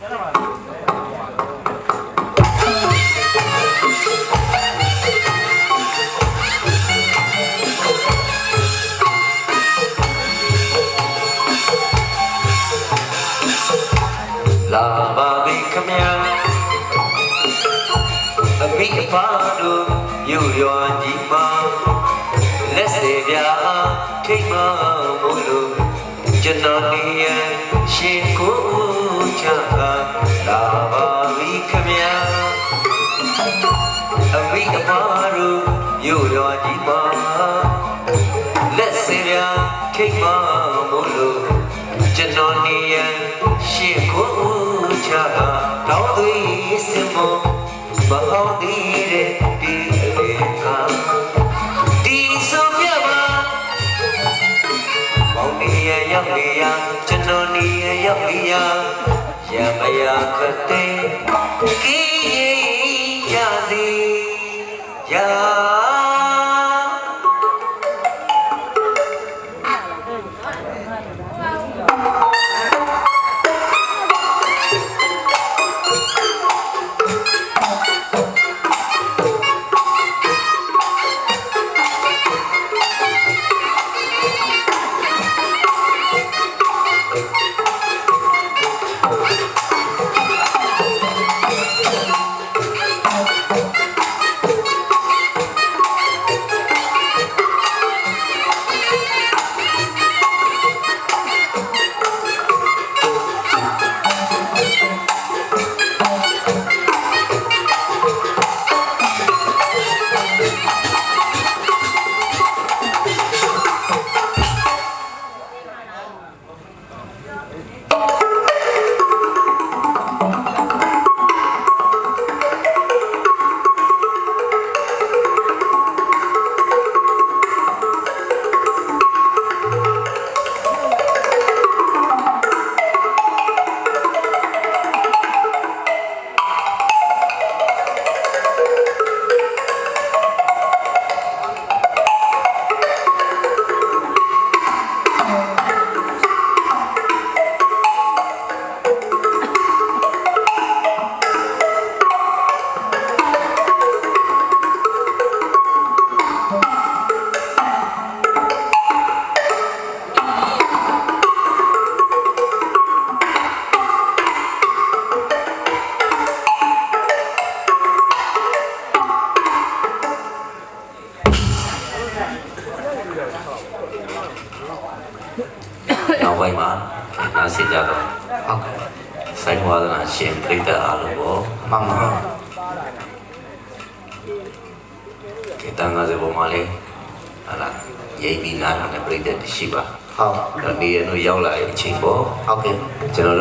လာပါပြီခမညာအမိအဖတို့မြို့ရွာကြီးမှာလက်စေပြာထိတ်မှမို့လို့ကျွန်တော်နေရရှင်ကို ချတာလာပါပြီခမညာအမိအဖတို့မြို့ရွာကြီးမှာလက်စေပြာထိတ်မှမို့လို့ကျွန်တော်နေရရှေ့ကိုချတာတောင်းသွေးစင်မမအောင်သေးတဲ့ဒီအလေကဒီဆိုပြပါမောင်နေရရောက်နေရကျွန်တော်နေရရောက်နေရ ရမရခတဲ့ကီရစီရာနောက်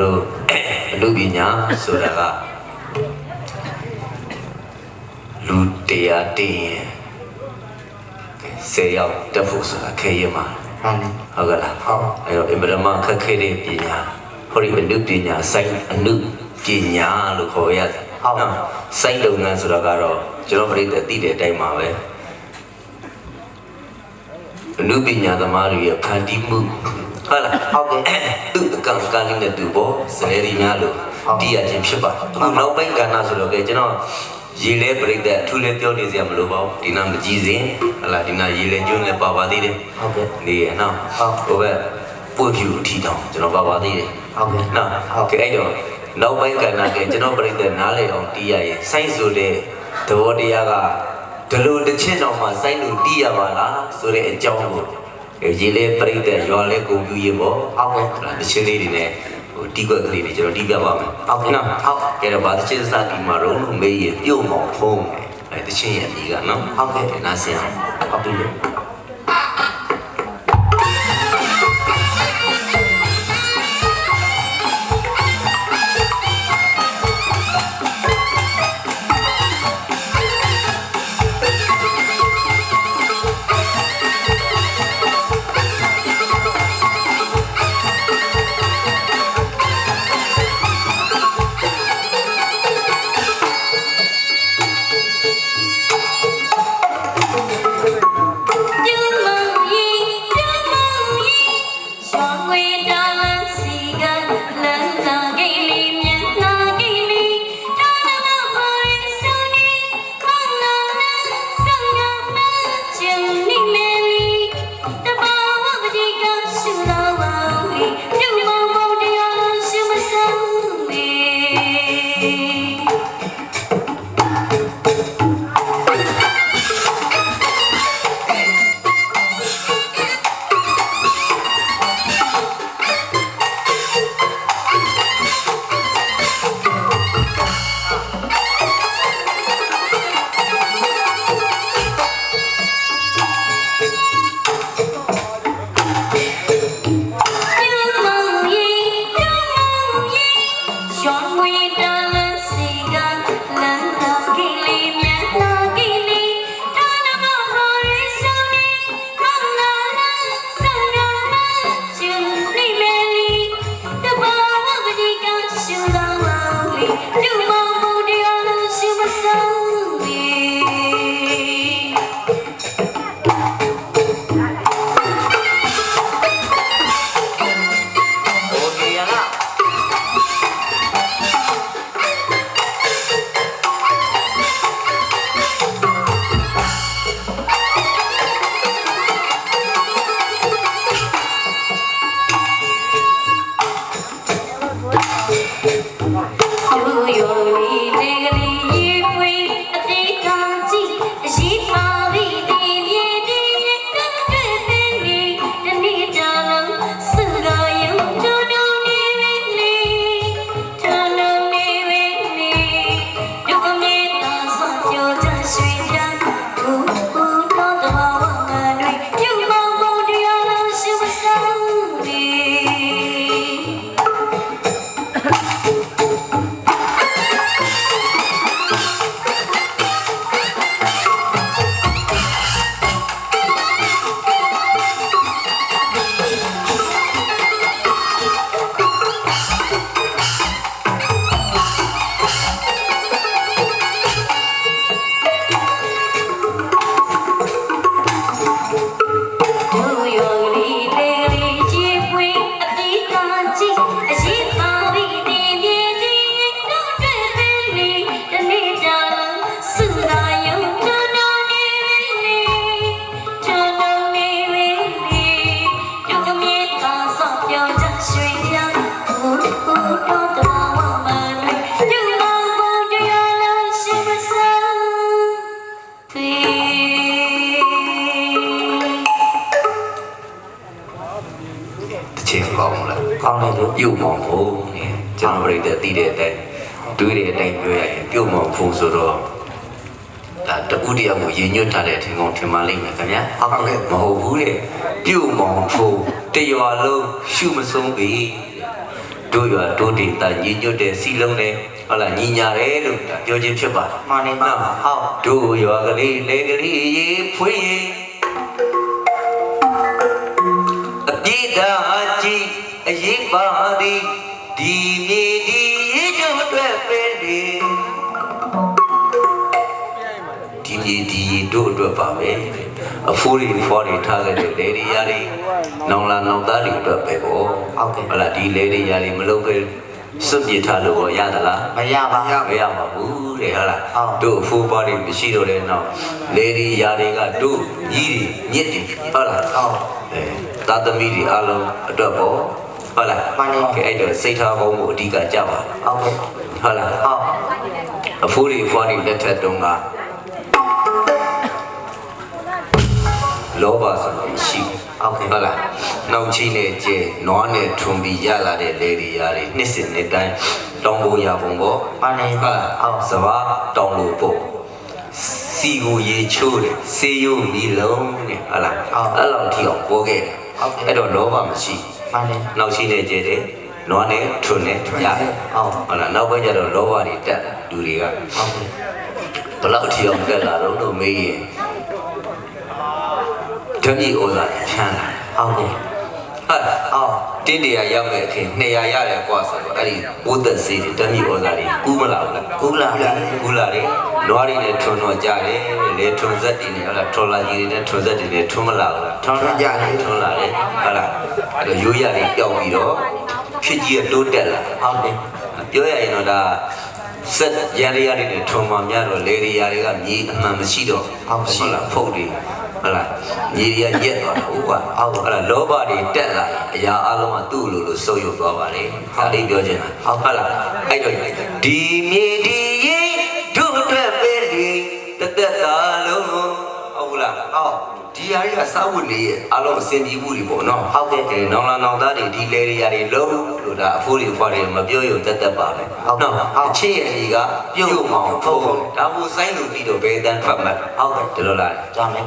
တော်တို့အမှုပညာဆိုတာကလူတရားတင်ရင်ဆယ်ယောက်တက်ဖို့ဆိုတာခဲရမှာမှန်တယ်ဟုတ်ကဲ့လားဟုတ်အဲ့တော့အင်မတမခက်ခဲတဲ့ပညာဟောဒီအနုပညာစိုက်အနုပညာလို့ခေါ်ရတယ်နော်စိုက်လုပ်ငန်းဆိုတာကတော့ကျွန်တော်ပြိတ္တသိတဲ့အတိုင်းပါပဲအနုပညာသမားတွေရဲ့ဖန်တီးမှု ဟုတ်လားဟုတ်ကဲ့သူ့အကန့်အကန့်လေးနဲ့သူပေါ့စနေရီများလို့တည်ရခြင်းဖြစ်ပါအခုနောက်ပိုင်းကဏ္ဍဆိုတော့ကဲကျွန်တော်ရေလဲပြိတ္တအထူးလဲပြောနေစရာမလိုပါဘူးဒီနာမကြည့်စဉ်ဟလာဒီနာရေလဲကျွန်းလဲပါပါသေးတယ်ဟုတ်ကဲ့နေရနော်ဟုတ်ဟိုဘက်ပွေဖြူအထီတောင်ကျွန်တော်ပါပါသေးတယ်ဟုတ်ကဲ့နော်ဟုတ်ကဲအဲ့တော့နောက်ပိုင်းကဏ္ဍကကျွန်တော်ပြိတ္တနားလေအောင်တီးရရင်စိုင်းဆိုတဲ့သဘောတရားကဒီလိုတစ်ချင်းတော့မှစိုင်းလို့တီးရပါလားဆိုတဲ့အကြောင်းကိုအဲ ရေလဲပြိတ္တရွာလဲကုန်ပြူရေပေါ့ဟုတ်ကဲ့ဟုတ်လားတစ်ချင်းလေးတွေနဲ့ဟိုတီးကွက်ကလေးတွေကျွန်တော်တီးပြပါမယ်ဟုတ်ကဲ့နော်ဟုတ်ကဲတော့ဗာတစ်ချင်းစတီးမှာတော့လို့မေးရင်ပြုံမောင်ဖုံးတယ်အဲတစ်ချင်းရဲ့အမည်ကနော်ဟုတ်ကဲ့နားဆင်အောင်ဟုတ်ပြီ င်းလားကောင်းတယ်လို့ပြုတ်မောင်ဖို့နင်ကျွန်တော်ပြိတ္တသိတဲ့အတိုင်းတွေးတဲ့အတိုင်းပြောရရင်ပြုတ်မောင်ဖို့ဆိုတော့ဒါတူတယောက်ကိုရင်ညွတ်ထားတဲ့အထင်ကုန်ထင်ပါလိမ့်မယ်ခင်ဗျာဟုတ်ကဲ့မဟုတ်ဘူးတဲ့ပြုတ်မောင်ဖို့တရွာလုံးရှုမဆုံးပြီတို့ရွာတို့ဒေတာညီညွတ်တဲ့စီလုံးနဲ့ဟုတ်လားညီညာတယ်လို့ဒါပြောခြင်းဖြစ်ပါတယ်မှန်နေပါဟုတ်တို့ရွာကလေးလေကလေးရေဖွေးရေအပြည့်သာကြည့် အရေးပါသည်ဒီမြေဒီရေတို့အတွက်ပဲလေဒီမြေဒီရေတို့အတွက်ပါပဲအဖိုးတွေဖွားတွေထားခဲ့တဲ့လေတွေရာတွေနောင်လာနောင်သားတွေအတွက်ပဲပေါ့ဟုတ်လားဒီလေတွေရာတွေမလုပ်ခဲ့စွန့်ပြစ်ထားလို့ရောရသလားမရပါမရပါဘူးတဲ့ဟုတ်လားဟုတ်တို့အဖိုးပါတွေမရှိတော့တဲ့နောက်လေဒီယာတွေကတို့ကြီးတွေမြစ်တွေဟုတ်လားဟုတ်အဲသာသမီတွေအားလုံးအတွက်ပေါ့ ဟုတ်လားမှန်တယ်ကဲအဲ့တော့စိတ်ထားကောင်းဖို့အဓိကကြပါဟုတ်ကဲ့ဟုတ်လားဟုတ်အဖိုးတွေဖွားတွေလက်ထက်တုန်းကလောဘဆိုတာရှိဟုတ်ကဲ့ဟုတ်လားနောက်ချင်းနဲ့ကျဲနွားနဲ့ထွန်ပြီးရလာတဲ့လေဒီယာတွေနှစ်စဉ်နှစ်တိုင်းတောင်းဖို့ရပုံပေါ့မှန်နေဟာဟုတ်စဘာတောင်းလို့ပို့စီကိုရေချိုးတယ်စေယုံပြီးလုံးနဲ့ဟာလားအဲ့လောက်ထိအောင်ပို့ခဲ့တယ်အဲ့တော့လောဘမရှိ မှန်နေနောက်ရှိနေကြတယ်နွားနဲ့ထွန်းနဲ့ရတယ်ဟုတ်ဟုတ်လားနောက်ပိုင်းကျတော့လောဘတွေတက်လူတွေကဟုတ်ကဲ့ဘယ်လောက်ထိအောင်တက်လာတော့လို့မေးရင်ဓမြီဩဇာဖြန်းလာဟုတ်ကဲ့ဟုတ်လား ဟုတ်တင်းတရာရောက်တဲ့အခင်200ရတယ်ကွာဆိုတော့အဲ့ဒီဘုဒ္ဓစေးတွေဓမြီဩဇာတွေကူးမလာဘူးလားကူလာပြီကူလာတယ်နွားတွေနဲ့ထွန်းတော့ကြတယ်လေထွန်းဆက်တွေနဲ့ဟုတ်လားထော်လာကြီးတွေနဲ့ထွန်းဆက်တွေနဲ့ထွန်းမလာဘူးလားထောင်းကြတယ်ထွန်းလာတယ်ဟုတ်လားအဲ့တော့ရိုးရတွေပျောက်ပြီးတော့ဖြစ်ကြီးကတိုးတက်လာဟုတ်တယ်ပြောရရင်တော့ဒါ စက်ရန်ရရတွေနဲ့ထွန်းမှများတော့လေရီယာတွေကမြေအမှန်မရှိတော့ဟုတ်လားဖုတ်တွေဟုတ်လားမြေတွေကရက်သွားတာဟုတ်ကွာဟုတ်လားလောဘတွေတက်လာရင်အရာအလုံးကသူ့လိုလိုဆုပ်ယုပ်သွားပါလေဒါလေးပြောချင်တာဟုတ်လားအဲ့တော့ဒီမြေဒီ ဟုတ်လားဟုတ်ဒီအရာတွေကစာဝတ်နေရဲ့အလုံးအစင်ပြေမှုတွေပေါ့နော်ဟုတ်ကဲ့ကဲနောင်လာနောင်သားတွေဒီလေရီယာတွေလုံးလို့ဒါအဖိုးတွေဖွားတွေမပြောရုံတက်တက်ပါပဲနော်အချင်းရဲ့အကြီးကပြုတ်မောင်ဖုံးဒါဘူဆိုင်လို့ပြီးတော့ဘယ်တန်းထွက်မှတ်ဟုတ်ကဲ့ဒီလိုလားကြမယ်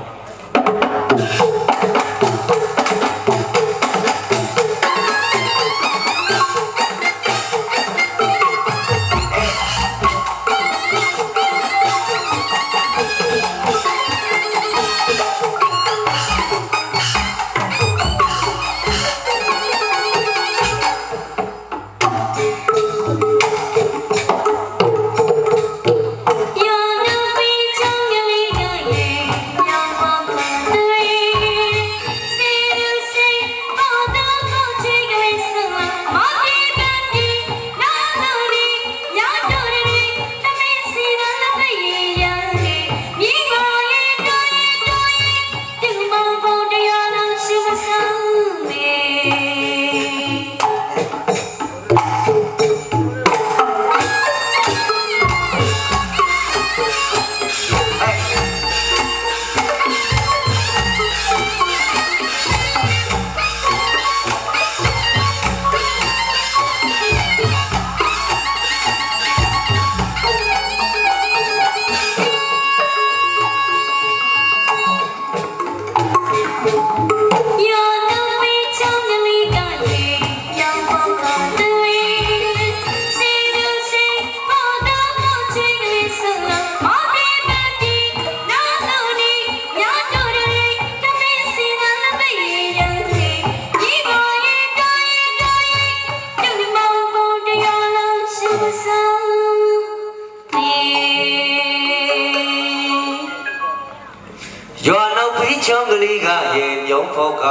ချောင်းကလေးကရေမြုံဖို့က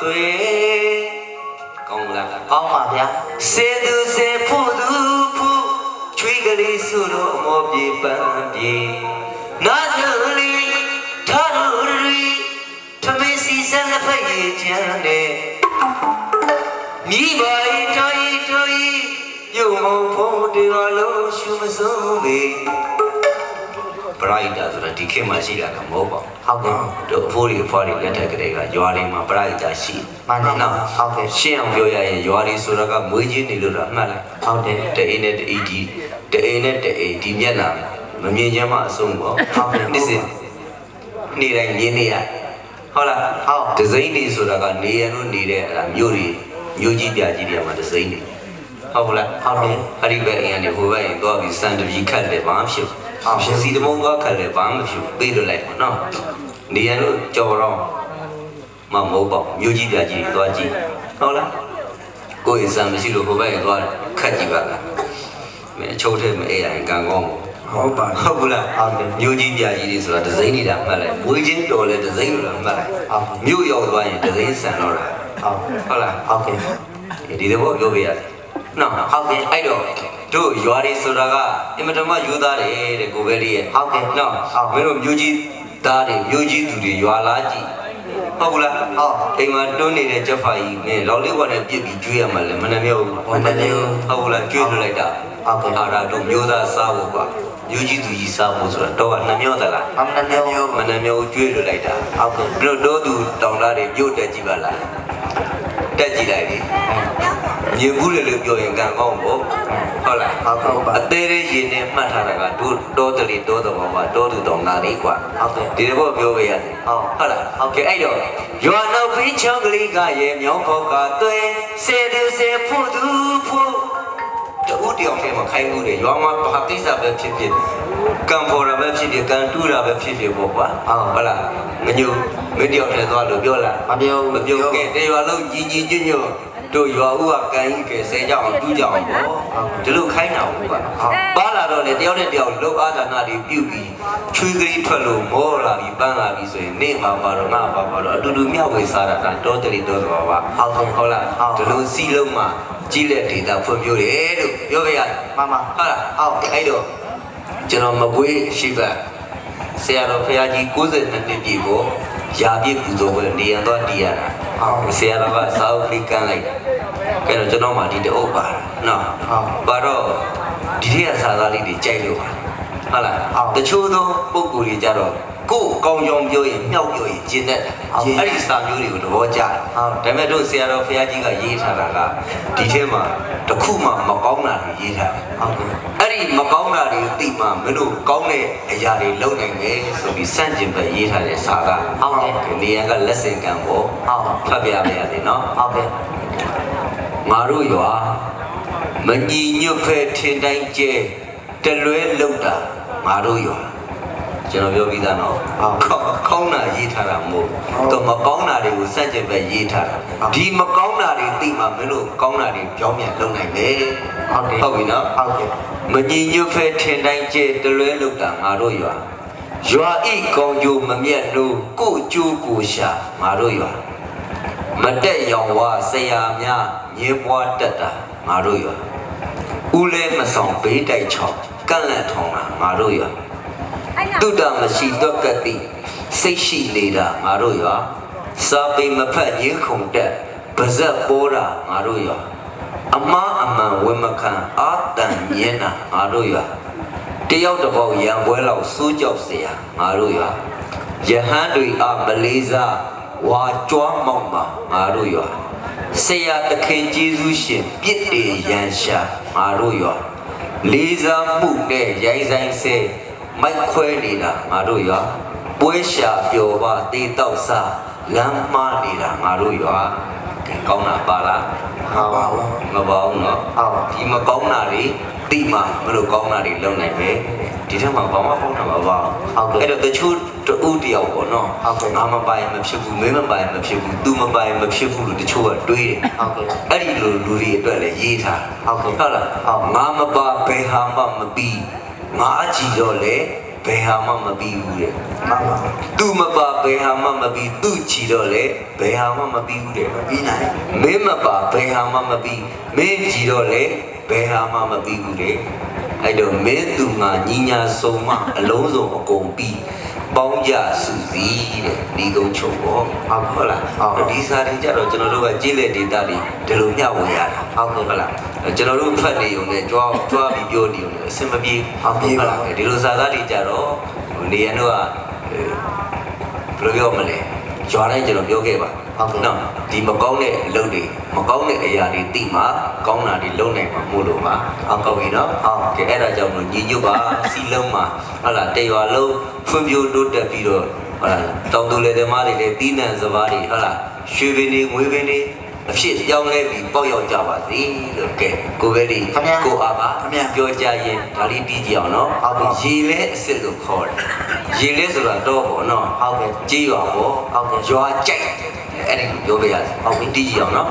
တွေ့ကောင်းလားကောင်းပါဗျာစေသူစေဖို့သူဖို့ချွေးကလေးစုလို့မောပြေပန်းပြေနာကြလေးထားလို့ရီထမေးစီစံလက်ဖက်ရချမ်းနဲ့မိဘဤတော်ဤတော်ဤပြုံမဖို့တရားလုံးရှုမဆုံးပေ ပရိုက်တာဆိုတာဒီခေတ်မှာရှိတာကမဟုတ်ပါဘူးဟုတ်ကဲ့တို့အဖိုးတွေအဖွားတွေလက်ထက်ကလေးကရွာတွေမှာပရိဒါရှိမှန်တယ်နော်ဟုတ်ကဲ့ရှင်းအောင်ပြောရရင်ရွာတွေဆိုတာကမွေးချင်းနေလို့တော့အမှတ်လိုက်ဟုတ်တယ်တအိမ်နဲ့တအိမ်ဒီတအိမ်နဲ့တအိမ်ဒီမျက်နှာမမြင်ချင်မှအဆုံးပေါ့ဟုတ်ကဲ့နေ့စဉ်နေ့တိုင်းမြင်နေရဟုတ်လားဟုတ်ဒဇိမ့်နေဆိုတာကနေရလို့နေတဲ့အဲ့ဒါမြို့တွေမြို့ကြီးပြကြီးတွေမှာဒဇိမ့်နေဟုတ်လားဟုတ်တယ်အဲ့ဒီဘက်အိမ်ကနေဟိုဘက်အိမ်သွားပြီးစံတပီခတ်တယ်ဘာမှဖြစ်ဘူး ဟုတ်ရှင်စီတမုံသွားခတ်တယ်ဘာမှမဖြစ်ဘူးပေးလို့လိုက်ပါနော်နေရလို့ကြော်တော့မမဟုတ်ပါဘူးမြို့ကြီးပြကြီးတွေသွားကြည့်ဟုတ်လားကိုယ်အစံမရှိလို့ဟိုဘက်အိမ်သွားခတ်ကြည့်ပါလားမင်းအချုပ်ထဲမအေးရရင်ကံကောင်းဘူးဟုတ်ပါဟုတ်ဘူးလားဟုတ်တယ်မြို့ကြီးပြကြီးတွေဆိုတာဒဇိမ့်နေတာမှတ်လိုက်မွေးချင်းတော်လဲဒဇိမ့်လို့မှတ်လိုက်ဟုတ်တယ်မြို့ရောက်သွားရင်ဒဇိမ့်ဆန်တော့တာဟုတ်ဟုတ်လားဟုတ်ကဲ့ဒီတဘောပြောပြရတယ်နော်ဟုတ်ကဲ့အဲ့တော့ တို့ရွာတွေဆိုတာကအင်မတန်မှယူသားတယ်တဲ့ကိုပဲလေးရဲ့ဟုတ်ကဲ့နော်ဟုတ်မင်းတို့မြို့ကြီးသားတွေမြို့ကြီးသူတွေရွာလားကြည့်ဟုတ်ဘူးလားဟုတ်အိမ်မှာတွန်းနေတဲ့ချက်ဖာကြီးမင်းလောက်လေးကနဲ့ပြစ်ပြီးကျွေးရမှာလဲမနှမြောက်ဘူးမနှမြောက်ဟုတ်ဘူးလားကျွေးလွှတ်လိုက်တာဟုတ်ကဲ့အာရာတို့မျိုးသားစားဖို့ကွာမြို့ကြီးသူကြီးစားဖို့ဆိုတာတော့ကနှမြောက်သလားအမှန်တရားမျိုးမနှမြောက်ကျွေးလွှတ်လိုက်တာဟုတ်ကဲ့ဘလို့တော့သူတောင်သားတွေပြုတ်တက်ကြည့်ပါလားတက်ကြည့်လိုက်လေ မြင်ဘူးလေလို့ပြောရင်ကံကောင်းပေါ့ဟုတ်လားဟုတ်ကဲ့ပါအသေးလေးရင်နဲ့မှတ်ထားတာကတို့တောတလီတောတော်ပါတောသူတောင်သားလေးကွာဟုတ်ကဲ့ဒီတော့ပြောပြရတယ်ဟုတ်ဟုတ်လားဟုတ်ကဲ့အဲ့တော့ရွာနောက်ဖီးချောင်းကလေးကရဲ့မြောင်းခေါက်ကသွဲစေသူစေဖို့သူဖို့တူတယောက်ထဲမှာခိုင်းမှုတွေရွာမှာဘာကိစ္စပဲဖြစ်ဖြစ်ကံပေါ်တာပဲဖြစ်ဖြစ်ကံတူးတာပဲဖြစ်ဖြစ်ပေါ့ကွာဟုတ်ဟုတ်လားငညိုမင်းတယောက်ထဲသွားလို့ပြောလားမပြောမပြောခဲ့တရွာလုံးကြီးကြီးညွတ်ညွတ် တို့ရွာဦးကကံကြီးကဲဆဲကြအောင်တူးကြအောင်ပေါ့ဒီလိုခိုင်းတာဟုတ်ကွာဟုတ်ပါလာတော့လေတယောက်နဲ့တယောက်လောအားဒါနတွေပြုတ်ပြီးချွေးကလေးထွက်လို့မောလာပြီးပန်းလာပြီးဆိုရင်နေမှာပါတော့ငါပါပါတော့အတူတူမြောက်ဝေစားတာဒါတောတရီတောတော်ပါဟုတ်ကဲ့ဟုတ်လားဟုတ်ဒီလိုစီလုံးမှာကြီးလက်ဒေတာဖွံ့ဖြိုးတယ်လို့ပြောပြရတယ်မမဟုတ်လားဟုတ်အဲ့တော့ကျွန်တော်မကွေးရှိပါဆရာတော်ဖရာကြီး62နှစ်ပြည့်ကိုယာပြည့်ပူဇော်ပွဲနေရန်တော့တည်ရတာ ဟုတ်ဆရာတော်ကစာအုပ်လေးကမ်းလိုက်တယ်ကဲတော့ကျွန်တော်မှဒီတအုပ်ပါနော်ဟုတ်ပါတော့ဒီထက်ကစာသားလေးတွေကြိုက်လို့ပါဟုတ်လားဟုတ်တချို့သောပုံကိုယ်တွေကြတော့ ကိုယ်ကောင်းကြောင်ပြောရင်မြောက်ပြောရင်ကျင်းတတ်တယ်ဟုတ်အဲ့ဒီစာမျိုးတွေကိုသဘောကျတယ်ဟုတ်ဒါပေမဲ့တို့ဆရာတော်ဖရာကြီးကရေးထားတာကဒီထဲမှာတစ်ခုမှမကောင်းတာတွေရေးထားတယ်ဟုတ်ကဲ့အဲ့ဒီမကောင်းတာတွေသိမှမင်းတို့ကောင်းတဲ့အရာတွေလုပ်နိုင်မယ်ဆိုပြီးစန့်ကျင်ဘက်ရေးထားတဲ့စာကဟုတ်ကဲ့ဒီနေရာကလက်ဆင့်ကံပေါ့ဟုတ်ဖတ်ပြပါရစေနော်ဟုတ်ကဲ့ငါတို့ရွာမညီညွတ်ဖဲထင်တိုင်းကျဲတလွဲလောက်တာငါတို့ရွာ ကျွန်တော်ပြောပြီးသားနော်ဟုတ်ကောင်းကောင်းတာရေးထားတာမဟုတ်ဟုတ်တော့မကောင်းတာတွေကိုစန့်ကျင်ဘက်ရေးထားတာဟုတ်ဒီမကောင်းတာတွေသိမှမင်းတို့ကောင်းတာတွေပြောင်းပြန်လုပ်နိုင်မယ်ဟုတ်ကဲ့ဟုတ်ပြီနော်ဟုတ်ကဲ့မညီညွတ်ဖဲထင်တိုင်းကျဲတလွဲလောက်တာငါတို့ရွာရွာဤကောင်းကျိုးမမြတ်လို့ကို့ကျိုးကိုရှာငါတို့ရွာမတက်ရောင်ဝါဆရာများညင်းပွားတက်တာငါတို့ရွာဦးလဲမဆောင်ဘေးတိုက်ချောင်းကန့်လန့်ထောင်းတာငါတို့ရွာ တုတ္တမရှိတော့ကတိစိတ်ရှိနေတာငါတို့ရွာစာပေမဖတ်ရင်းခုန်တက်ပါဇက်ပေါ်တာငါတို့ရွာ အမားအမှန်ဝမခံအာတန်မြင်တာငါတို့ရွာတယောက်တစ်ပေါက်ရံပွဲလောက်စိုးကြောက်เสียငါတို့ရွာယဟန်တွေအားမလေးစားဝါကြွားမောက်မှာငါတို့ရွာဆရာသခင်ကျေးဇူးရှင်ပြစ်တေရန်ရှာငါတို့ရွာလေးစားမှုနဲ့ရိုင်းဆိုင်ဆဲ မိုက်ခွဲနေတာငါတို့ရွာပွဲရှာပျော်ပါတေတော့စားလမ်းမှားနေတာငါတို့ရွာကဲကောင်းတာပါလား ဟုတ်ပါဘူး မပေါင်းเนาะ ဟုတ် ဒီမကောင်းတာတွေတိမှမလို့ကောင်းတာတွေလုပ်နိုင်ပဲဒီထက်မှာဘာမှကောင်းတာမပါဘူးအဲ့တော့တချို့တူတယောက်ပေါ့နော်ငါမပိုင်မဖြစ်ဘူးမင်းမပိုင်မဖြစ်ဘူး तू မပိုင်မဖြစ်ဘူးလို့တချို့ကတွေးတယ် ဟုတ်ကဲ့ အဲ့ဒီလိုလူတွေအတွက်လည်းရေးထား ဟုတ်ကဲ့ ဟုတ်လား ဟုတ် ငါမပါဘယ်ဟာမှမပြီး ငါကြည့်တော့လေဘယ်ဟာမှမပြီးဘူးတဲ့မှန်ပါသူမပါဘယ်ဟာမှမပြီးသူ့ချီတော့လေဘယ်ဟာမှမပြီးဘူးတဲ့ပြီးနိုင်မင်းမပါဘယ်ဟာမှမပြီးမင်းကြည်တော့လေဘယ်ဟာမှမပြီးဘူးလေအဲ့တော့မင်းသူငါညီညာစုံမအလုံးစုံအကုန်ပြီး ပေါင်းကြစုစည်းတဲ့ဒီကုန်းချုပ်ပေါ့ဟုတ်လားဒီစာတွေကြတော့ကျွန်တော်တို့ကကြည့်လက်ဒေတာတွေဒီလိုမျှဝေရတာဟုတ်ကဲ့ဟုတ်လားကျွန်တော်တို့ဖတ်နေုံနဲ့ကြွားကြွားပြီးပြောနေုံနဲ့အဆင်မပြေလားဒီလိုစာသားတွေကြတော့နေရတော့ဘယ်လိုပြောမလဲကြွားတိုင်းကျွန်တော်ပြောခဲ့ပါ နော်ဒီမကောင်းတဲ့အလုပ်တွေမကောင်းတဲ့အရာတွေသိမှကောင်းတာတွေလုပ်နိုင်မှာမို့လို့ပါအောက်ကောက်ပြီနော်ကဲအဲ့ဒါကြောင့်မလို့ညီညွတ်ပါစီလုံးမှာဟုတ်လားတေရွာလုံးဖွံ့ဖြိုးတိုးတက်ပြီးတော့ဟုတ်လားတောင်သူလယ်သမားတွေလည်းတီးနှံစပါးတွေဟုတ်လားရွှေပင်တွေငွေပင်တွေအဖြစ်ကြောင်းလဲပြီးပေါက်ရောက်ကြပါစေလို့ကဲကိုပဲလေးကိုအားပါပြောကြရင်ဒါလေးတီးကြအောင်နော်ရေလဲအစ်စ်လို့ခေါ်တယ်ရေလဲဆိုတာတော့ပေါ့နော်ဟုတ်ကဲ့ကြေးရွာပေါ့ဟုတ်ကဲ့ရွာကြိုက် အဲ့ဒီပြောပြရစီဟုတ်ပြီတီးကြည့်အောင်နော်